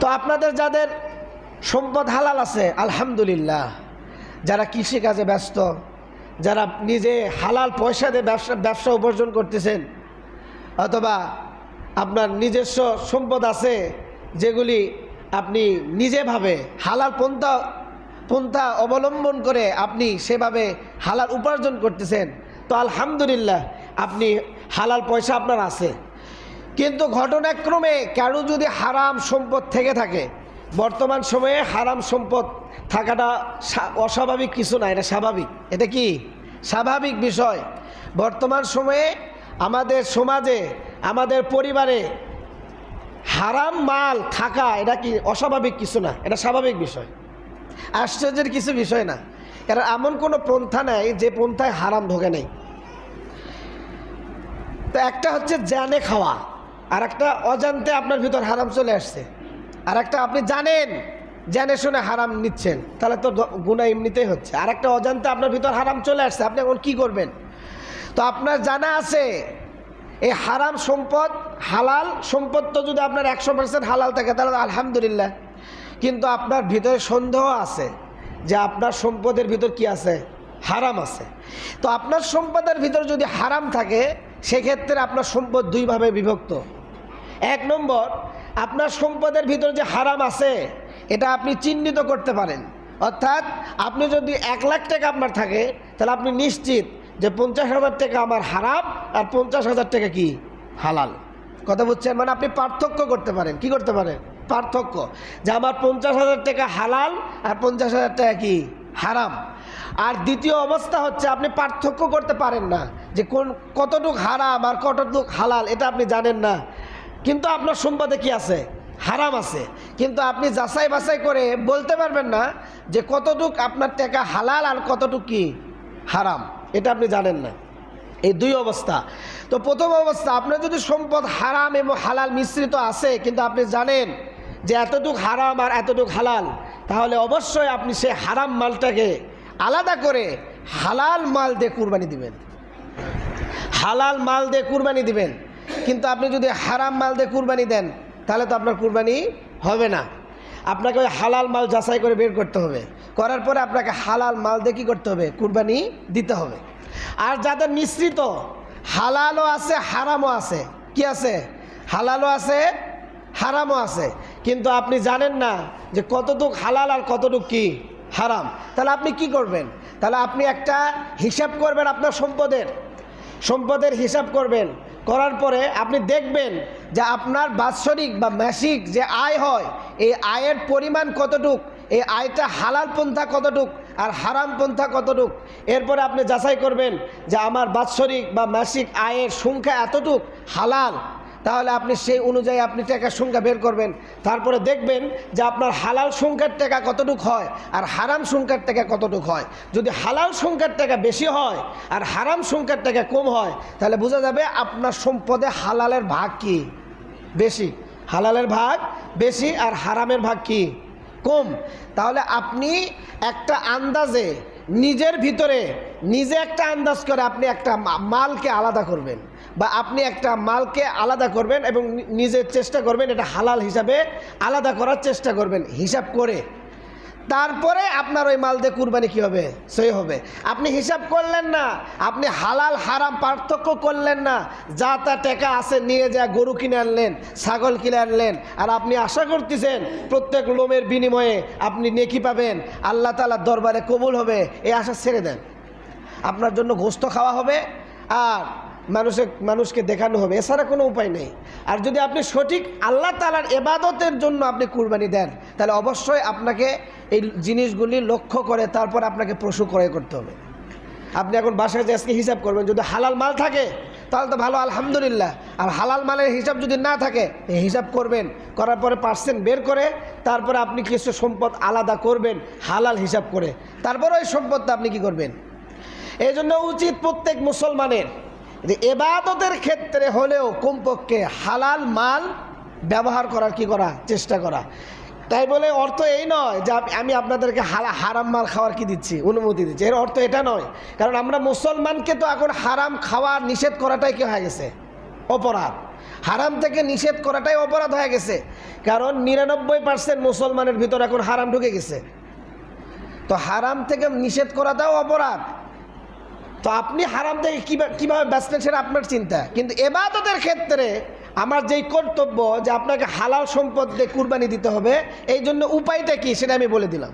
তো আপনাদের যাদের সম্পদ হালাল আছে, আলহামদুলিল্লাহ, যারা কৃষিকাজে ব্যস্ত, যারা নিজে হালাল পয়সা দিয়ে ব্যবসা ব্যবসা উপার্জন করতেছেন, অথবা আপনার নিজস্ব সম্পদ আছে যেগুলি আপনি নিজেভাবে হালাল পন্থা পন্থা অবলম্বন করে আপনি সেভাবে হালাল উপার্জন করতেছেন, তো আলহামদুলিল্লাহ, আপনি হালাল পয়সা আপনার আছে। কিন্তু ঘটনাক্রমে কারও যদি হারাম সম্পদ থেকে থাকে, বর্তমান সময়ে হারাম সম্পদ থাকাটা অস্বাভাবিক কিছু না, এটা স্বাভাবিক। এটা কি? স্বাভাবিক বিষয়। বর্তমান সময়ে আমাদের সমাজে, আমাদের পরিবারে হারাম মাল থাকা, এটা কি অস্বাভাবিক কিছু না? এটা স্বাভাবিক বিষয়। আশ্চর্যের কিছু বিষয় না। কারণ এমন কোনো পন্থা নেই যে পন্থায় হারাম ঢোকে নেই। তো একটা হচ্ছে জানে খাওয়া। আর একটা অজান্তে আপনার ভিতর হারাম চলে আসছে। আর একটা আপনি জানেন, জেনে শুনে হারাম নিচ্ছেন। তাহলে তো গুণা এমনিতেই হচ্ছে। আর একটা অজান্তে আপনার ভিতর হারাম চলে আসছে, আপনি এখন কি করবেন? তো আপনার জানা আছে, এই হারাম সম্পদ, হালাল সম্পদ তো যদি আপনার একশো পার্সেন্ট হালাল থাকে, তাহলে আলহামদুলিল্লাহ। কিন্তু আপনার ভিতরে সন্দেহ আছে যে আপনার সম্পদের ভিতর কি আছে? হারাম আছে। তো আপনার সম্পদের ভিতর যদি হারাম থাকে, সেক্ষেত্রে আপনার সম্পদ দুইভাবে বিভক্ত। এক নম্বর, আপনার সম্পদের ভিতরে যে হারাম আছে, এটা আপনি চিহ্নিত করতে পারেন। অর্থাৎ আপনি যদি এক লাখ টাকা আপনার থাকে, তাহলে আপনি নিশ্চিত যে পঞ্চাশ হাজার টাকা আমার হারাম আর পঞ্চাশ হাজার টাকা কি? হালাল। কথা বুঝছেন? মানে আপনি পার্থক্য করতে পারেন। কি করতে পারেন? পার্থক্য। যে আমার পঞ্চাশ হাজার টাকা হালাল আর পঞ্চাশ হাজার টাকা কি? হারাম। আর দ্বিতীয় অবস্থা হচ্ছে, আপনি পার্থক্য করতে পারেন না যে কোন কতটুক হারাম আর কতটুক হালাল, এটা আপনি জানেন না। কিন্তু আপনার সম্পদে কি আছে? হারাম আছে। কিন্তু আপনি যাচাই বাছাই করে বলতে পারবেন না যে কতটুক আপনার টাকা হালাল আর কতটুক কি হারাম। এটা আপনি জানেন না। এই দুই অবস্থা। তো প্রথম অবস্থা, আপনার যদি সম্পদ হারাম এবং হালাল মিশ্রিত আছে, কিন্তু আপনি জানেন যে এতটুক হারাম আর এতটুক হালাল, তাহলে অবশ্যই আপনি সেই হারাম মালটাকে আলাদা করে হালাল মাল দিয়ে কুরবানি দিবেন। হালাল মাল দিয়ে কুরবানি দিবেন। কিন্তু আপনি যদি হারাম মাল দিয়ে কুরবানি দেন, তাহলে তো আপনার কুরবানি হবে না। আপনাকে ওই হালাল মাল যাচাই করে বের করতে হবে। করার পরে আপনাকে হালাল মাল দিয়ে কী করতে হবে? কুরবানি দিতে হবে। আর যাদের মিশ্রিত, হালালও আছে, হারামও আছে, কি আছে? হালালও আছে, হারামও আছে। কিন্তু আপনি জানেন না যে কতটুক হালাল আর কতটুক কি হারাম। তাহলে আপনি কি করবেন? তাহলে আপনি একটা হিসাব করবেন আপনার সম্পদের। সম্পদের হিসাব করবেন। করার পরে আপনি দেখবেন যে আপনার বাৎসরিক বা মাসিক যে আয় হয়, এই আয়ের পরিমাণ কতটুক, এই আয়টা হালাল পন্থা কতটুক আর হারাম পন্থা কতটুক। এরপরে আপনি যাচাই করবেন যে আমার বাৎসরিক বা মাসিক আয়ের সংখ্যা এতটুক, হালাল তাহলে আপনি সেই অনুযায়ী আপনি টাকার সংখ্যা বের করবেন। তারপরে দেখবেন যে আপনার হালাল সংখ্যার টাকা কতটুক হয় আর হারাম সংখ্যার টাকা কতটুক হয়। যদি হালাল সংখ্যার টাকা বেশি হয় আর হারাম সংখ্যার টাকা কম হয়, তাহলে বোঝা যাবে আপনার সম্পদে হালালের ভাগ কি? বেশি। হালালের ভাগ বেশি আর হারামের ভাগ কি? কম। তাহলে আপনি একটা আন্দাজে নিজের ভিতরে, নিজে একটা আন্দাজ করে আপনি একটা মালকে আলাদা করবেন। বা আপনি একটা মালকে আলাদা করবেন এবং নিজের চেষ্টা করবেন এটা হালাল হিসাবে আলাদা করার চেষ্টা করবেন, হিসাব করে। তারপরে আপনার ওই মাল দিয়ে কুরবানি কী হবে? সই হবে। আপনি হিসাব করলেন না, আপনি হালাল, হারাম পার্থক্য করলেন না, যা তা টাকা আছে নিয়ে যা গরু কিনে আনলেন, ছাগল কিনে আনলেন, আর আপনি আশা করতেছেন প্রত্যেক লোমের বিনিময়ে আপনি নেকি পাবেন, আল্লাহ তালার দরবারে কবুল হবে, এই আশা ছেড়ে দেন। আপনার জন্য গোস্ত খাওয়া হবে, আর মানুষে মানুষকে দেখানো হবে। এছাড়া কোনো উপায় নেই। আর যদি আপনি সঠিক আল্লাহ তালার এবাদতের জন্য আপনি কুরবানি দেন, তাহলে অবশ্যই আপনাকে এই জিনিসগুলি লক্ষ্য করে তারপর আপনাকে পশু ক্রয় করতে হবে। আপনি এখন বাসায় যে আজকে হিসাব করবেন, যদি হালাল মাল থাকে, তাহলে তো ভালো, আলহামদুলিল্লাহ। আর হালাল মালের হিসাব যদি না থাকে হিসাব করবেন, করার পরে পার্সেন্ট বের করে, তারপরে আপনি কিছু সম্পদ আলাদা করবেন, হালাল হিসাব করে। তারপরে ওই সম্পদটা আপনি কি করবেন? এই জন্য উচিত প্রত্যেক মুসলমানের যে এবাদতের ক্ষেত্রে হলেও কমপক্ষে হালাল মাল ব্যবহার করার কি করা? চেষ্টা করা। তাই বলে অর্থ এই নয় যে আমি আপনাদেরকে হালা হারাম মাল খাওয়ার কি দিচ্ছি? অনুমতি দিচ্ছি। এর অর্থ এটা নয়। কারণ আমরা মুসলমানকে তো এখন হারাম খাওয়া নিষেধ করাটাই কি হয়ে গেছে? অপরাধ। হারাম থেকে নিষেধ করাটাই অপরাধ হয়ে গেছে। কারণ নিরানব্বই পার্সেন্ট মুসলমানের ভিতর এখন হারাম ঢুকে গেছে। তো হারাম থেকে নিষেধ করাটাও অপরাধ। তো আপনি হারাম থেকে কীভাবে ব্যস্তেন সেটা আপনার চিন্তা। কিন্তু এবাদতের ক্ষেত্রে আমার যেই কর্তব্য যে আপনাকে হালাল সম্পদ দিয়ে কুরবানি দিতে হবে, এই জন্য উপায়টা কি সেটা আমি বলে দিলাম।